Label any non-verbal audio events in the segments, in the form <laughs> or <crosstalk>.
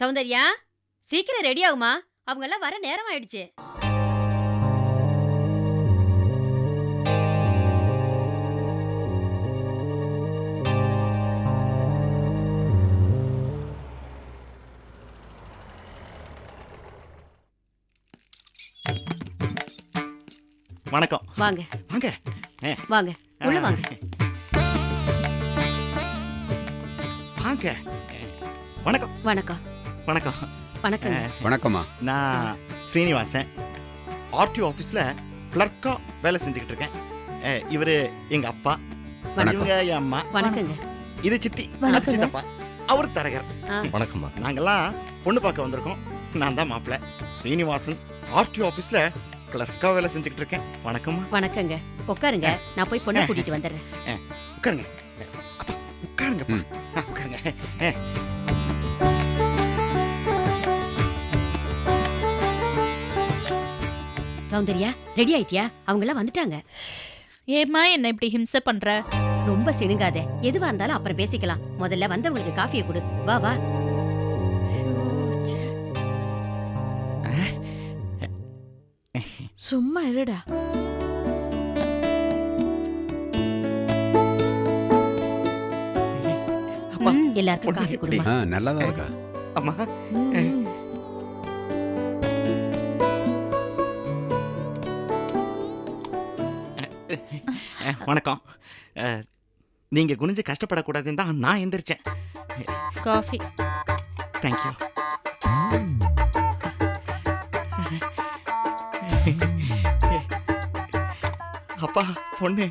சௌந்தர்யா சீக்கிரம் ரெடி ஆகுமா? அவங்க எல்லாம் வர நேரம் ஆயிடுச்சு வணக்கம். வாங்க. வாங்க. வாங்க. உள்ள வாங்க. வாங்க. வணக்கம். வணக்கம். வணக்கம். வணக்கங்க. வணக்கம்மா. நான் ஸ்ரீனிவாசன் ஆர்டிஓ ஆஃபீஸில் கிளர்க்கா வேலை செஞ்சுக்கிட்டு இருக்கேன். இவரு எங்க அப்பா. வணக்கம். இவங்க என் அம்மா. வணக்கங்க. இது சித்தி. அது வணக்கங்க. சித்தப்பா. அவர் தரகர். வணக்கம்மா. நாங்கெல்லாம் பொண்ணு பார்க்க வந்திருக்கோம். நான் தான் மாப்பிள்ள. ஸ்ரீனிவாசன் ஆர்டிஓ ஆஃபீஸில் கிளர்க்கா வேலை செஞ்சுக்கிட்டு இருக்கேன். வணக்கம்மா. வணக்கங்க. உட்காருங்க. நான் போய் பொண்ணை கூட்டிட்டு வந்துடுறேன். உட்காருங்க. அப்பா உட்காருங்கப்பா. உட்காருங்க. சௌந்தர்யா ரெடி ஆயிட்டியா? அவங்க எல்லாம் வந்துட்டாங்க. ஏம்மா என்ன இப்படி ஹிம்சை பண்ற? ரொம்ப சிணுங்காத எதுவா இருந்தாலும் அப்புறம் பேசிக்கலாம். முதல்ல வந்தவங்களுக்கு காஃபியை கொடு. வா வா. சும்மா இருடா. எல்லாருக்கும் காஃபி? கொடுமா. ஆ நல்லா தான் இருக்கா? அம்மா வணக்கம். அஹ், நீங்க குனிஞ்சு கஷ்டப்படக்கூடாதுன்னு தான் நான் எந்திரிச்சேன். காஃபி. தேங்க்யூ அப்பா பொண்ணு.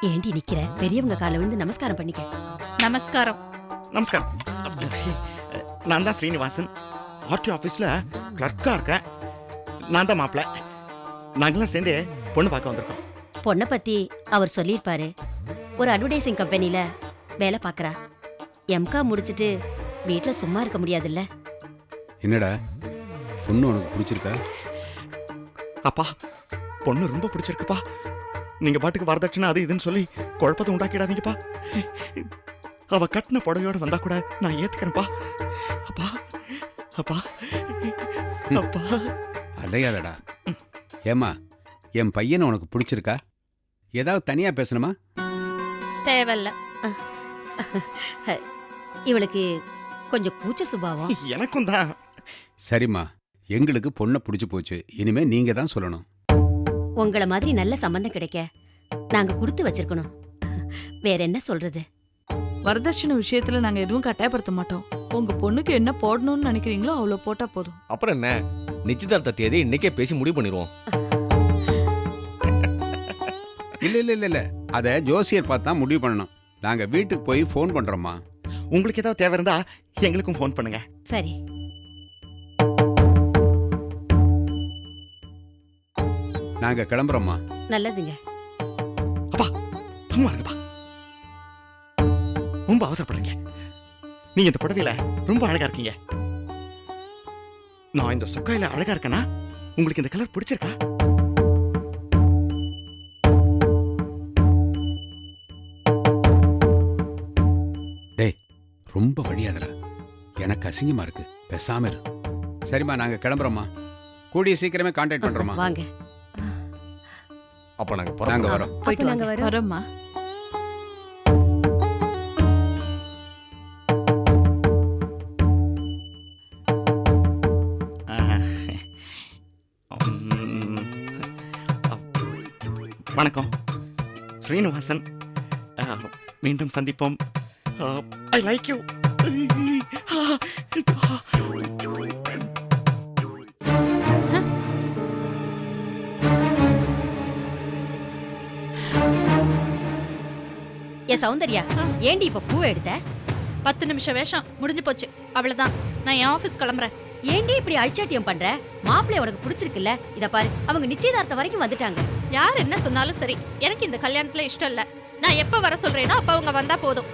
ஏண்டி நிக்கிற? பெரியவங்க கால விழுந்து நமஸ்காரம் பண்ணிக்க. நமஸ்காரம். நமஸ்காரம். நான் தான் ஸ்ரீனிவாசன். ஆர்டி ஆஃபீஸில் கிளர்க்காக இருக்கேன். நான் தான் மாப்பிள்ள நாங்களாம் சேர்ந்து பொண்ணு பார்க்க வந்திருக்கோம். பொண்ணை பத்தி அவர் சொல்லியிருப்பாரு. ஒரு அட்வர்டைசிங் கம்பெனில வேலை பார்க்கறா. எம்கா முடிச்சிட்டு வீட்ல சும்மா இருக்க முடியாதுல்ல. என்னடா? பொண்ணு உனக்கு பிடிச்சிருக்கா? அப்பா பொண்ணு ரொம்ப பிடிச்சிருக்குப்பா. நீங்க பாட்டுக்கு வரதட்சணை அது இதுன்னு சொல்லி குழப்பத்தை உண்டாக்கிடாதீங்கப்பா. அவ கட்டின புடவையோட வந்தா கூட நான் ஏத்துக்கிறேன்ப்பா. அப்பா. அப்பா. அலையாதடா ஏம்மா என் பையனை உனக்கு பிடிச்சிருக்கா? ஏதாவது தனியா பேசணுமா? தேவையில்ல. இவளுக்கு கொஞ்சம் கூச்ச சுபாவம். எனக்கும் தான். சரிம்மா எங்களுக்கு பொண்ணை பிடிச்சி போச்சு. இனிமே நீங்க தான் சொல்லணும். உங்கள மாதிரி நல்ல சம்பந்தம் கிடைக்க நாங்க கொடுத்து வச்சிருக்கணும். வேற என்ன சொல்றது? வரதட்சணை விஷயத்துல நாங்க எதுவும் கட்டாயப்படுத்த மாட்டோம். உங்க பொண்ணுக்கு என்ன போடணும்னு நினைக்கிறீங்களோ அவ்வளவு போட்டா போதும். அப்புறம் என்ன? நிச்சயதார்த்த தேதி இன்னைக்கே பேசி முடிவு பண்ணிடுவோம் இல்ல இல்ல இல்ல இல்ல. அத ஜோசியர் பார்த்து முடிவு பண்ணணும். நாங்க வீட்டுக்கு போய் ஃபோன் பண்றோம்மா. உங்களுக்கு ஏதாவது தேவை இருந்தா எங்களுக்கும் ஃபோன் பண்ணுங்க. சரி. நாங்க கிளம்புறோம்மா. நல்லதுங்க. சும்மா இருங்கப்பா. ரொம்ப அவசரப்படுறீங்க. நீங்க இந்த புடவையில ரொம்ப அழகா இருக்கீங்க. நான் இந்த சொக்காயில அழகா இருக்கேனா? உங்களுக்கு இந்த கலர் பிடிச்சிருக்கா? ரொம்ப வழியாதடா எனக்கு அசிங்கமா இருக்கு. பேசாம இரு. சரிம்மா நாங்க கிளம்புறோம்மா. கூடிய சீக்கிரமே கான்டாக்ட் பண்றோம்மா. வாங்க. அப்ப நாங்க நாங்க. வரோம். போயிட்டு வாங்க. வரேம்மா. வணக்கம். ஸ்ரீனிவாசன். மீண்டும் சந்திப்போம். ஐ லைக் யூ ஏ சௌந்தர்யா ஏண்டி இப்ப பூவை எடுத்த? பத்து நிமிஷம் வேஷம் முடிஞ்சு போச்சு. அவ்வளவுதான். நான் என் ஆபீஸ் கிளம்புறேன். ஏண்டி இப்படி அழிச்சாட்டியம் பண்ற? மாப்பிள்ளை உனக்கு பிடிச்சிருக்குல்ல? இத பாரு அவங்க நிச்சயதார்த்தம் வரைக்கும் வந்துட்டாங்க. யார் என்ன சொன்னாலும் சரி. எனக்கு இந்த கல்யாணத்துல இஷ்டம் இல்ல. நான் எப்ப வர சொல்றேனோ அப்ப அவங்க வந்தா போதும்.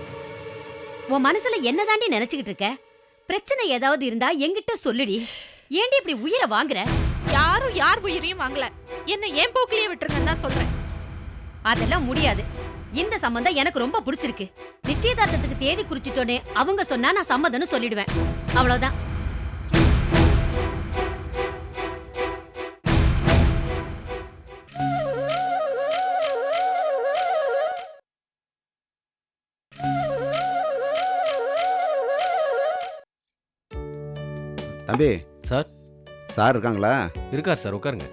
உன் மனசுல என்னதாண்டி நினைச்சுக்கிட்டு இருக்க? பிரச்சனை ஏதாவது இருந்தா என்கிட்ட சொல்லுடி. ஏண்டி இப்படி உயிரை வாங்குற? யாரும் யார் உயிரையும் வாங்கல. என்ன ஏன் போக்கிலேயே விட்டுருங்கன்னு தான் சொல்றேன். அதெல்லாம் முடியாது. இந்த சம்பந்தம் எனக்கு ரொம்ப பிடிச்சிருக்கு. நிச்சயதார்த்தத்துக்கு தேதி குறிச்சிட்டோனே அவங்க சொன்னா நான் சம்மதம்னு சொல்லிடுவேன். அவ்வளவுதான். தம்பி. சார். சார் இருக்காங்களா? இருக்கார் சார் உட்காருங்க.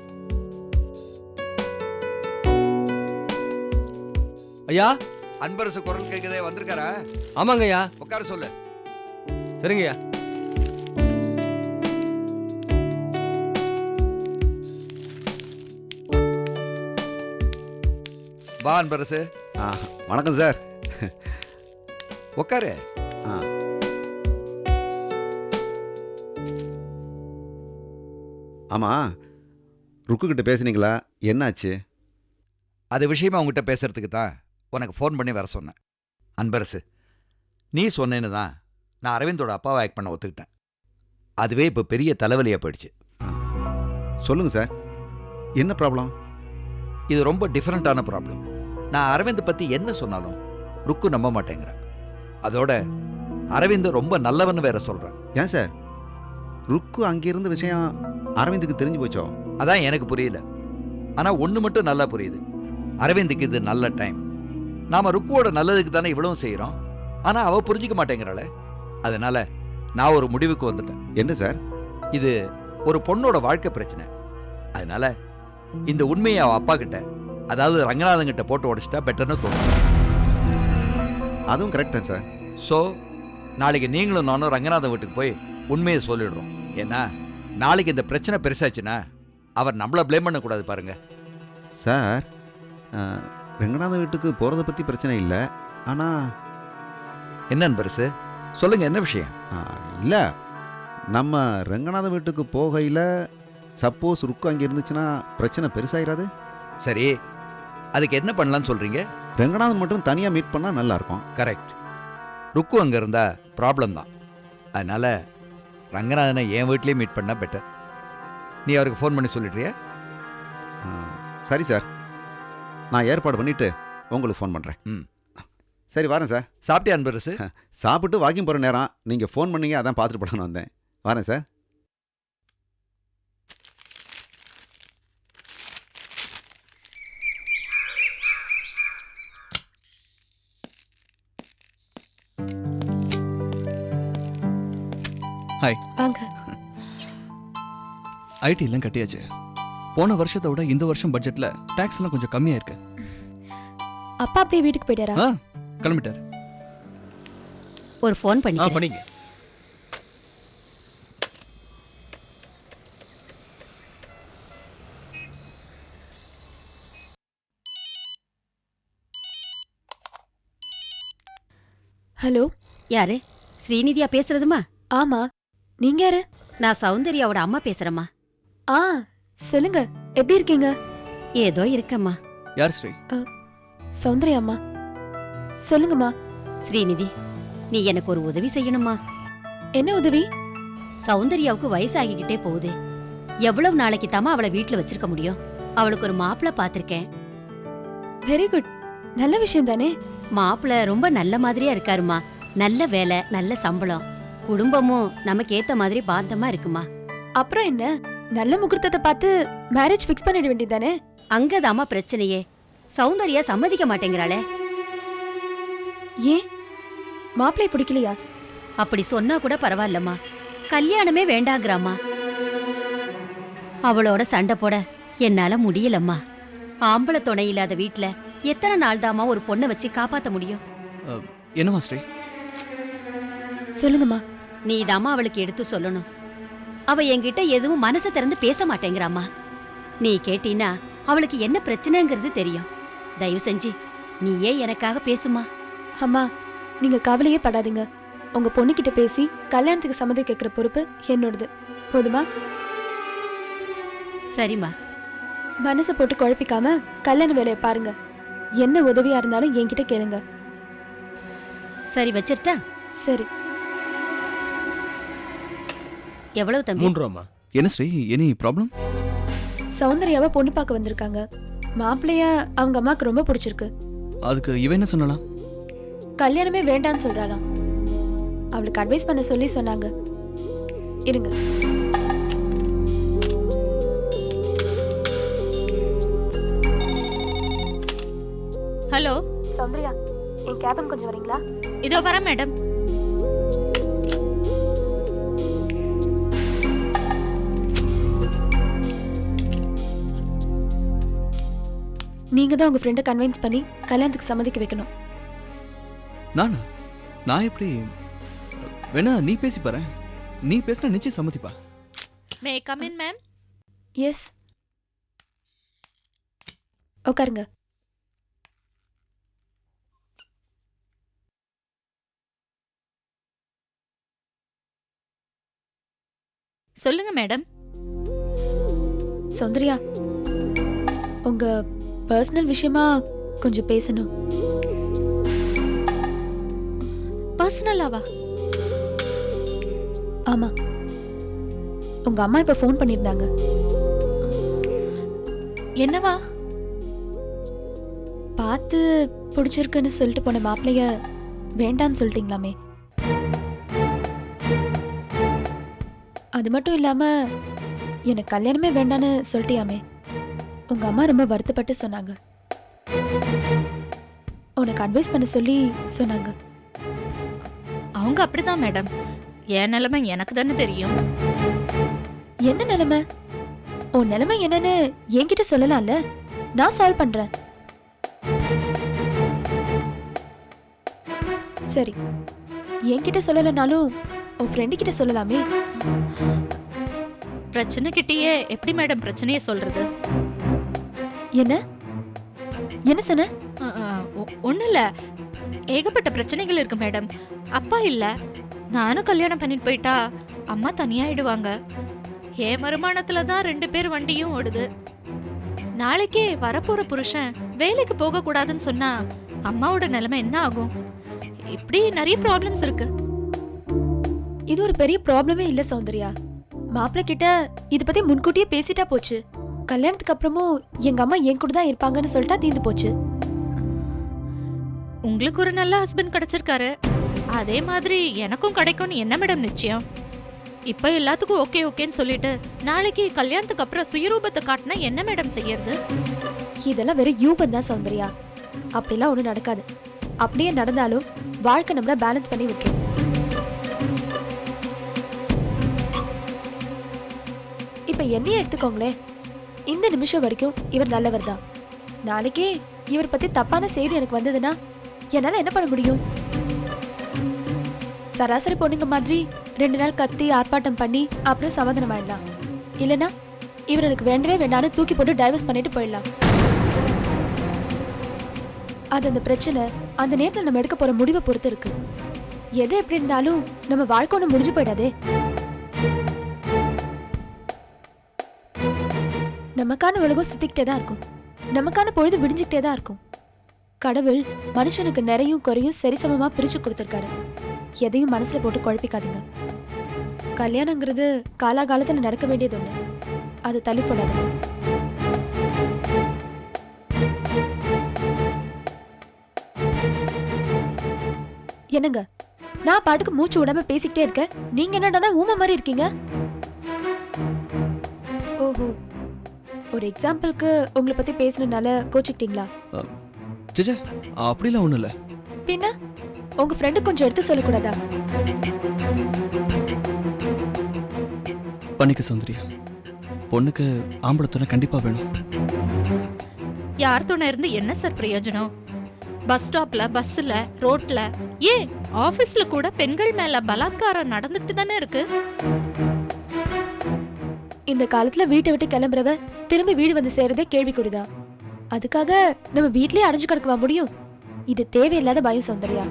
ஐயா. அன்பரசு குரல் கேட்குதே வந்திருக்காரா? ஆமாங்க ஐயா உட்கார சொல்லு. சரிங்கய்யா. வா அன்பரசு. ஆ வணக்கம் சார். உட்காரு. ஆமாம் ருக்கு கிட்ட பேசுனீங்களா? என்னாச்சு? அது விஷயமா உங்ககிட்ட பேசுறதுக்கு தான் உனக்கு ஃபோன் பண்ணி வர சொன்னேன். அன்பரசு நீ சொன்னேன்னு தான் நான் அரவிந்தோட அப்பாவை ஆக்ட் பண்ண ஒத்துக்கிட்டேன். அதுவே இப்போ பெரிய தலைவலியாக போயிடுச்சு. சொல்லுங்க சார். என்ன ப்ராப்ளம்? இது ரொம்ப டிஃப்ரெண்ட்டான ப்ராப்ளம். நான் அரவிந்த் பற்றி என்ன சொன்னாலும் ருக்கு நம்ப மாட்டேங்கிறேன் அதோட அரவிந்த் ரொம்ப நல்லவன்னு வேற சொல்கிறேன் ஏன் சார்? ருக்கு அங்கே இருந்த விஷயம் அரவிந்துக்கு தெரிஞ்சு போச்சோ? அதான் எனக்கு புரியல. ஆனால் ஒன்று மட்டும் நல்லா புரியுது. அரவிந்துக்கு இது நல்ல டைம். நாம ருக்குவோட நல்லதுக்கு தானே இவ்வளவும் செய்கிறோம் ஆனால் அவ புரிஞ்சிக்க மாட்டேங்கிறாளே. அதனால நான் ஒரு முடிவுக்கு வந்துட்டேன். என்ன சார்? இது ஒரு பொண்ணோட வாழ்க்கை பிரச்சனை. அதனால இந்த உண்மையை அவ அப்பா கிட்ட அதாவது ரங்கநாதன் கிட்ட போட்டு உடைச்சிட்டா பெட்டர்னு தோணும். அதுவும் கரெக்ட் தான் சார். ஸோ நாளைக்கு நீங்களும் நானும் ரங்கநாதன் வீட்டுக்கு போய் உண்மையை சொல்லிடுறோம். ஏன்னா நாளைக்கு இந்த பிரச்சனை பெருசாச்சுன்னா அவர் நம்மளை ப்ளேம் பண்ணக்கூடாது பாருங்க. சார் ரெங்கநாதன் வீட்டுக்கு போகிறத பற்றி பிரச்சனை இல்லை. ஆனால் என்ன பெருசு? சொல்லுங்க என்ன விஷயம்? இல்லை. நம்ம ரெங்கநாதன் வீட்டுக்கு போகையில் சப்போஸ் ருக்கு அங்கே இருந்துச்சுன்னா பிரச்சனை பெருசாயிராது? சரி. அதுக்கு என்ன பண்ணலாம்னு சொல்றீங்க? ரெங்கநாதன் மட்டும் தனியாக மீட் பண்ணால் நல்லாயிருக்கும் கரெக்ட் ருக்கு அங்கே இருந்தா ப்ராப்ளம் தான். அதனால ரங்கநாதனை என் வீட்லேயே மீட் பண்ணா பெட்டர் நீ அவருக்கு ஃபோன் பண்ணி சொல்லிடுறியா? சரி சார். நான் ஏற்பாடு பண்ணிவிட்டு உங்களுக்கு ஃபோன் பண்ணுறேன் ம். சரி வரேன் சார். சாப்பிட்டியா அன்பரசு? சாப்பிட்டு வாக்கிங் போகிற நேரம் நீங்கள் ஃபோன் பண்ணீங்க அதான் பார்த்துட்டு போலான்னு வந்தேன். வரேன் சார். வாங்க. ஐடி எல்லாம் கட்டியாச்சு. போன வருஷத்தை விட இந்த வருஷம் பட்ஜெட்ல டாக்ஸ் எல்லாம் கொஞ்சம் கம்மியா இருக்கு. அப்பா அப்படியே வீட்டுக்கு போயிட்டாரா? ஆ கிளம்பிட்டாரு. ஒரு ஃபோன் ஆ பண்ணிக்கிறேன். பண்ணிங்க. ஹலோ யாரு? ஸ்ரீநிதியா பேசுறதுமா? ஆமா. நீங்க யாரு? நான் சௌந்தர்யாவோட அம்மா பேசுறேம்மா. ஆ சொல்லுங்க. எப்படி இருக்கீங்க? ஏதோ இருக்கம்மா. யார் ஸ்ரீ? சௌந்தர்யா அம்மா சொல்லுங்கம்மா. ஸ்ரீநிதி நீ எனக்கு ஒரு உதவி செய்யணுமா என்ன உதவி? சௌந்தர்யாவுக்கு வயசாகிக்கிட்டே போகுது. எவ்வளவு நாளைக்கு தாமா அவளை வீட்ல வச்சிருக்க முடியும்? அவளுக்கு ஒரு மாப்பிள பாத்திருக்கேன் வெரி குட் நல்ல விஷயம் தானே? மாப்பிள ரொம்ப நல்ல மாதிரியா இருக்காருமா நல்ல வேலை நல்ல சம்பளம். குடும்பமும் நமக்கு ஏத்த மாதிரி பாந்தமா இருக்குமா? அப்புறம் என்ன? நல்ல முகூர்த்தத்தை பார்த்து மேரேஜ் ஃபிக்ஸ் பண்ணிட வேண்டியதானே அங்கதாம்மா பிரச்சனையே. சௌந்தர்யா சம்மதிக்க மாட்டேங்கிறாளே. ஏன்? மாப்பிள்ளை பிடிக்கலையா? அப்படி சொன்னா கூட பரவாயில்லம்மா. கல்யாணமே வேண்டாங்கிறாம்மா. அவளோட சண்டை போட என்னால முடியலம்மா. ஆம்பளை துணை இல்லாத வீட்ல எத்தனை நாள் தாமா ஒரு பொண்ணை வச்சு காப்பாத்த முடியும்? என்னவா ஸ்ரீ? சொல்லுங்கம்மா. நீதாம்மா அவளுக்கு எடுத்து சொல்லணும். அவ என்கிட்ட எதுவும் மனசை திறந்து பேச மாட்டேங்கிறாம்மா நீ கேட்டீன்னா அவளுக்கு என்ன பிரச்சனைங்கிறது தெரியும். தயவு செஞ்சு நீயே எனக்காக பேசுமா. அம்மா நீங்க கவலையே படாதீங்க. உங்க பொண்ணுகிட்ட பேசி கல்யாணத்துக்கு சம்மதம் கேட்கிற பொறுப்பு என்னோடது. போதுமா? சரிம்மா. மனசை போட்டு குழப்பிக்காம கல்யாண வேலையை பாருங்க. என்ன உதவியா இருந்தாலும் என்கிட்ட கேளுங்க. சரி வச்சிருட்டா? சரி. எவ்வளவு தம்பி? மூன்று ரூபாம்மா என்ன ஸ்ரீ எனி ப்ராப்ளம்? சௌந்தர்யாவை பொண்ணு பார்க்க வந்திருக்காங்க. மாப்பிள்ளைய அவங்க அம்மாக்கு ரொம்ப பிடிச்சிருக்கு. அதுக்கு இவன் என்ன சொன்னாலாம் கல்யாணமே வேண்டான்னு சொல்றாளாம். அவளுக்கு அட்வைஸ் பண்ண சொல்லி சொன்னாங்க. இருங்க. ஹலோ சௌந்தர்யா என் கேபின் கொஞ்சம் வரீங்களா? இதோ வரேன் மேடம். நீங்க தான் உங்க ஃப்ரெண்டை கன்வின்ஸ் பண்ணி கல்யாணத்துக்கு சம்மதிக்க வைக்கணும். நானா? நான் எப்படி? வேணா நீ பேசி பாரு. நீ பேசினா நிச்சயம் சம்மதிப்பா. May come in ma'am yes உட்காருங்க. சொல்லுங்க மேடம் சௌந்தர்யா உங்க பர்சனல் விஷயமா கொஞ்சம் பேசணும். பர்சனலாவா? ஆமா. உங்க அம்மா இப்ப ஃபோன் பண்ணியிருந்தாங்க என்னவா? பார்த்து பிடிச்சிருக்குன்னு சொல்லிட்டு போன மாப்பிளைய வேண்டான்னு சொல்லிட்டீங்களாமே. அது மட்டும் இல்லாம எனக்கு கல்யாணமே வேண்டான்னு சொல்லிட்டியாமே. உங்க அம்மா ரொம்ப வருத்தப்பட்டு சொன்னாங்க. உனக்கு அட்வைஸ் பண்ண சொல்லி சொன்னாங்க. அவங்க அப்படிதான் மேடம் என் நிலைமை எனக்கு தானே தெரியும். என்ன நிலைமை? உன் நிலைமை என்னன்னு என்கிட்ட சொல்லலாம்ல? நான் சால்வ் பண்றேன். சரி. என்கிட்ட சொல்லலைனாலும் உன் ஃப்ரெண்டு கிட்ட சொல்லலாமே. பிரச்சனை கிட்டேயே எப்படி மேடம் பிரச்சனையை சொல்றது? என்ன? என்ன சொன்ன? ஒன்றும் இல்லை ஏகப்பட்ட பிரச்சனைகள் இருக்கு மேடம். அப்பா இல்லை. நானும் கல்யாணம் பண்ணிட்டு போயிட்டா அம்மா தனியாயிடுவாங்க. என் வருமானத்துல தான் ரெண்டு பேர் வண்டியும் ஓடுது. நாளைக்கே வரப்போற புருஷன் வேலைக்கு போக கூடாதுன்னு சொன்னா அம்மாவோட நிலைமை என்ன ஆகும்? இப்படி நிறைய ப்ராப்ளம்ஸ் இருக்கு. இது ஒரு பெரிய ப்ராப்ளமே இல்ல சௌந்தர்யா. மாப்பிள்ளை கிட்ட இத பத்தி முன்கூட்டியே பேசிட்டா போச்சு. கல்யாணத்துக்கு அப்புறமும் எங்க அம்மா என் கூட தான் இருப்பாங்கன்னு சொல்லிட்டா தீர்ந்து போச்சு. உங்களுக்கு ஒரு நல்ல ஹஸ்பண்ட் கிடைச்சிருக்காரு. அதே மாதிரி எனக்கும் கிடைக்கும்னு என்ன மேடம் நிச்சயம்? இப்ப எல்லாத்துக்கும் ஓகே ஓகேன்னு சொல்லிட்டு நாளைக்கு கல்யாணத்துக்கு அப்புறம் சுயரூபத்தை காட்டினா என்ன மேடம் செய்யறது? இதெல்லாம் வெறும் யூகம் தான் சௌந்தர்யா. அப்படிலாம் ஒண்ணும் நடக்காது. அப்படியே நடந்தாலும் வாழ்க்கை நம்மள பேலன்ஸ் பண்ணி விட்டுரும். இப்ப என்னையே எடுத்துக்கோங்களேன். இந்த நிமிஷம் வரைக்கும் இவர் நல்லவர் தான். நாளைக்கே இவர் பத்தி தப்பான செய்தி எனக்கு வந்ததுன்னா என்னால என்ன பண்ண முடியும்? சராசரி பொண்ணுங்க மாதிரி ரெண்டு நாள் கத்தி ஆர்ப்பாட்டம் பண்ணி அப்புறம் சமாதானம் ஆயிடலாம் இல்லனா இவர் எனக்கு வேண்டவே வேண்டாம்னு தூக்கி போட்டு டைவர்ஸ் பண்ணிட்டு போயிடலாம். அது அந்த பிரச்சனை அந்த நேரத்தில் நம்ம எடுக்க போற முடிவை பொறுத்து இருக்கு. எது எப்படி இருந்தாலும் நம்ம வாழ்க்கை ஒன்று முடிஞ்சு போயிடாதே. நமக்கான உலகம் சுத்திக்கிட்டே தான் இருக்கும். நமக்கான பொழுது விடிஞ்சுக்கிட்டே தான் இருக்கும். கடவுள் மனுஷனுக்கு நிறையும் குறையும் சரிசமமா பிரிச்சு கொடுத்துருக்காரு. எதையும் மனசுல போட்டு குழப்பிக்காதீங்க. கல்யாணங்கிறது காலாகாலத்துல நடக்க வேண்டியது ஒண்ணு. அது தள்ளி போடாது என்னங்க? நான் பாட்டுக்கு மூச்சு விடாம பேசிக்கிட்டே இருக்கேன். நீங்க என்னடா ஊமை மாதிரி இருக்கீங்க? ஓஹோ. ஒரு எக்ஸாம்பிளுக்கு உங்களை பத்தி பேசுனதுனால கோச்சிக்கிட்டீங்களா? ஜெஜா அப்படிலாம் ஒன்றும் இல்லை. பின்ன? உங்க ஃப்ரெண்டு கொஞ்சம் எடுத்து சொல்லக்கூடாதா? பண்ணிக்க சௌந்தர்யா. பொண்ணுக்கு ஆம்பளை துணை கண்டிப்பாக வேணும். யார் துணை இருந்து என்ன சார் பிரயோஜனம்? பஸ் ஸ்டாப்ல பஸ்ல ரோட்ல ஏன் ஆபீஸ்ல கூட பெண்கள் மேல பலாத்காரம் நடந்துட்டு தானே இருக்கு? இந்த காலத்துல வீட்டை விட்டு கிளம்புறவ திரும்பி வீடு வந்து சேர்றதே கேள்விக்குறிதான். அதுக்காக நம்ம வீட்லயே அடைஞ்சு கிடக்கவா முடியும்? இது தேவையில்லாத பயம் சௌந்தர்யா.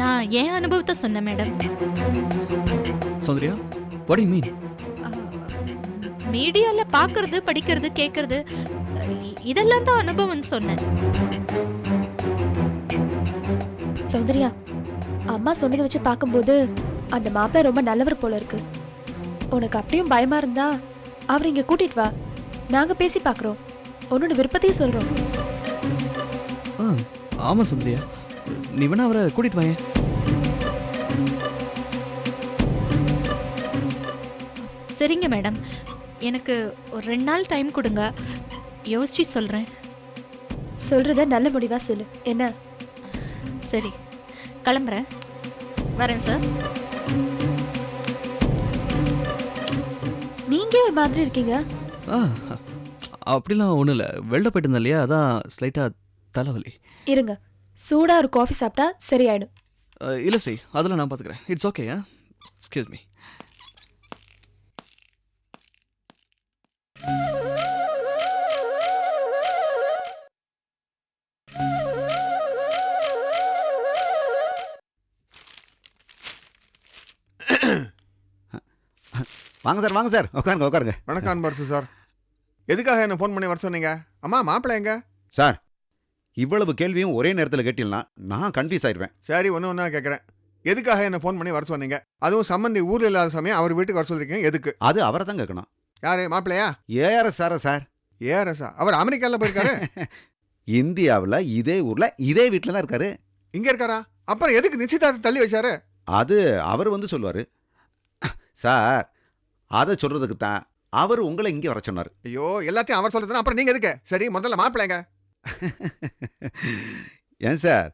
நான் என் அனுபவத்தை சொன்னேன் madam. Soundarya what you mean மீடியால பாக்குறது படிக்கிறது கேக்குறது இதெல்லாம் தான் அனுபவம்னு சொன்னேன். சௌந்தர்யா அம்மா சொன்னதை வச்சு பார்க்கும்போது அந்த மாப்பிள்ளை ரொம்ப நல்லவர் போல இருக்கு. உனக்கு அப்படியும் பயமா இருந்தா அவர் இங்க கூட்டிட்டு வா. நாங்க பேசி பார்க்கறோம் உன்னோட விருப்பத்தையும் சொல்றோம். ஆமாம் சுந்தரியா நீ வேணா அவரை கூட்டிட்டு வாயேன். சரிங்க மேடம். எனக்கு ஒரு ரெண்டு நாள் டைம் கொடுங்க. யோசிச்சு சொல்கிறேன் சொல்றத நல்ல முடிவா சொல்லு. என்ன? சரி கிளம்புறேன். வரேன் சார். நீங்க ஒரு மாதிரி இருக்கீங்க? ஆ அப்படிலாம் ஒன்றும் இல்லை வெளில போயிட்டு இருந்தேன் இல்லையா அதான் ஸ்லைட்டாக தலைவலி. இருங்க. சூடா ஒரு காஃபி சாப்பிட்டா சரியாயிடும். இல்லை ஸ்ரீ. அதெல்லாம் நான் பார்த்துக்கிறேன் இட்ஸ் ஓகே எக்ஸ்கியூஸ் மீ வாங்க சார் வாங்க சார். உட்காருங்க உட்காருங்க. வணக்கம் அன்பரசு சார். எதுக்காக என்ன ஃபோன் பண்ணி வர சொன்னீங்க? அம்மா மாப்பிள்ளை எங்க? சார் இவ்வளவு கேள்வியும் ஒரே நேரத்தில் கேட்டீங்கன்னா நான் கன்ஃபியூஸ் ஆயிடுவேன். சரி ஒன்று ஒன்றா கேட்குறேன் எதுக்காக என்ன ஃபோன் பண்ணி வர சொன்னீங்க? அதுவும் சம்மந்தி ஊரில் இல்லாத சமயம் அவர் வீட்டுக்கு வர சொல்லிருக்கீங்க எதுக்கு? அது அவரை தான் கேட்கணும் யாரு மாப்பிள்ளையா? ஏஆர்எஸ் சாரா சார். ஏஆர்எஸ்ஆ? அவர் அமெரிக்காவில் போயிருக்காரு? <laughs> இந்தியாவில் இதே ஊரில் இதே வீட்டில் தான் இருக்காரு. இங்கே இருக்காரா? அப்புறம் எதுக்கு நிச்சயதார்த்தம் தள்ளி வச்சாரு? அது அவர் வந்து சொல்லுவார். சார் அதை சொல்கிறதுக்கு தான் அவர் உங்களை இங்கே வர சொன்னார். ஐயோ எல்லாத்தையும் அவர் சொல்லுறதுனா அப்புறம் நீங்கள் எதுக்கு? சரி முதல்ல மாப்பிள்ளைங்க <laughs> ஏன் சார்?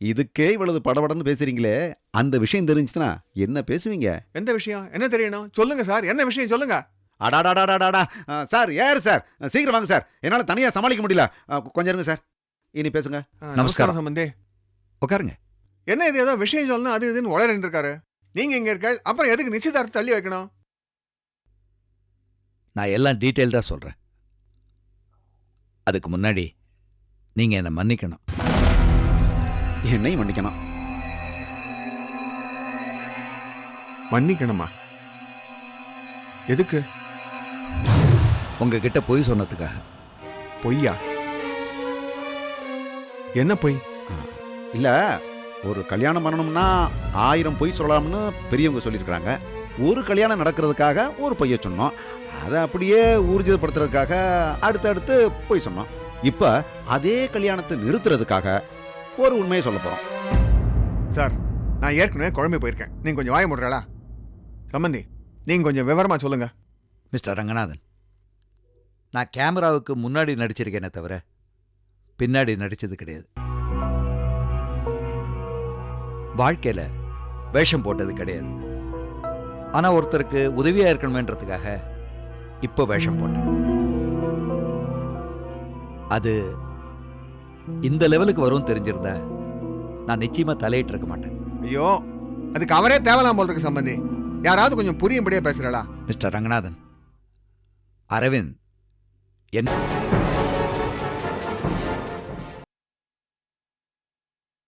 இதுக்கே இவ்வளவு படபடன்னு பேசுறீங்களே அந்த விஷயம் தெரிஞ்சுச்சுன்னா என்ன பேசுவீங்க? எந்த விஷயம்? என்ன தெரியணும்? சொல்லுங்க சார் என்ன விஷயம் சொல்லுங்க? அடாடாடாடாடா. சார் யார் சார். சீக்கிரம் வாங்க சார். என்னால் தனியாக சமாளிக்க முடியல. ஆ, கொஞ்சம் இருங்க சார். இனி பேசுங்க. நமஸ்காரம். சம்பந்தி. உட்காருங்க. என்ன இது ஏதோ விஷயம் சொல்லணும் அது இதுன்னு உளறிட்டு இருக்காரு. நீங்க இங்க இருக்க அப்புறம் எதுக்கு நிச்சயதார்த்தம் தள்ளி வைக்கணும்? நான் எல்லாம் டீட்டெயில்டாக சொல்கிறேன் அதுக்கு முன்னாடி நீங்கள் என்னை மன்னிக்கணும். என்னையும் மன்னிக்கணும். மன்னிக்கணுமா? எதுக்கு? உங்ககிட்ட பொய் சொன்னதுக்காக. பொய்யா? என்ன பொய்? இல்லை ஒரு கல்யாணம் பண்ணணும்னா ஆயிரம் பொய் சொல்லலாம்னு பெரியவங்க சொல்லியிருக்கிறாங்க. ஒரு கல்யாணம் நடக்கிறதுக்காக ஒரு பொய்யை சொன்னோம். அதை அப்படியே ஊர்ஜிதப்படுத்துறதுக்காக அடுத்தடுத்து பொய் சொன்னோம். இப்போ அதே கல்யாணத்தை நிறுத்துறதுக்காக ஒரு உண்மையை சொல்ல போகிறோம் சார் நான் ஏற்கனவே குழம்பு போயிருக்கேன். நீங்க கொஞ்சம் வாய முடுறாளா சம்பந்தி நீங்க கொஞ்சம் விவரமா சொல்லுங்க. மிஸ்டர் ரங்கநாதன் நான் கேமராவுக்கு முன்னாடி நடிச்சிருக்கேனே தவிர பின்னாடி நடிச்சது கிடையாது. வாழ்க்கையில வேஷம் போட்டது கிடையாது. ஆனா ஒருத்தருக்கு உதவியா இருக்கணுமேன்றதுக்காக இப்போ வேஷம் போட்டேன். அது இந்த லெவலுக்கு வரும் தெரிஞ்சிருந்தா நான் நிச்சயமா தலையிட்டு இருக்க மாட்டேன். ஐயோ அதுக்கு அவரே தேவலாம் போல் இருக்கு சம்பந்தி. யாராவது கொஞ்சம் புரியும்படியா பேசுறாளா மிஸ்டர் ரங்கநாதன் அரவிந்த் என்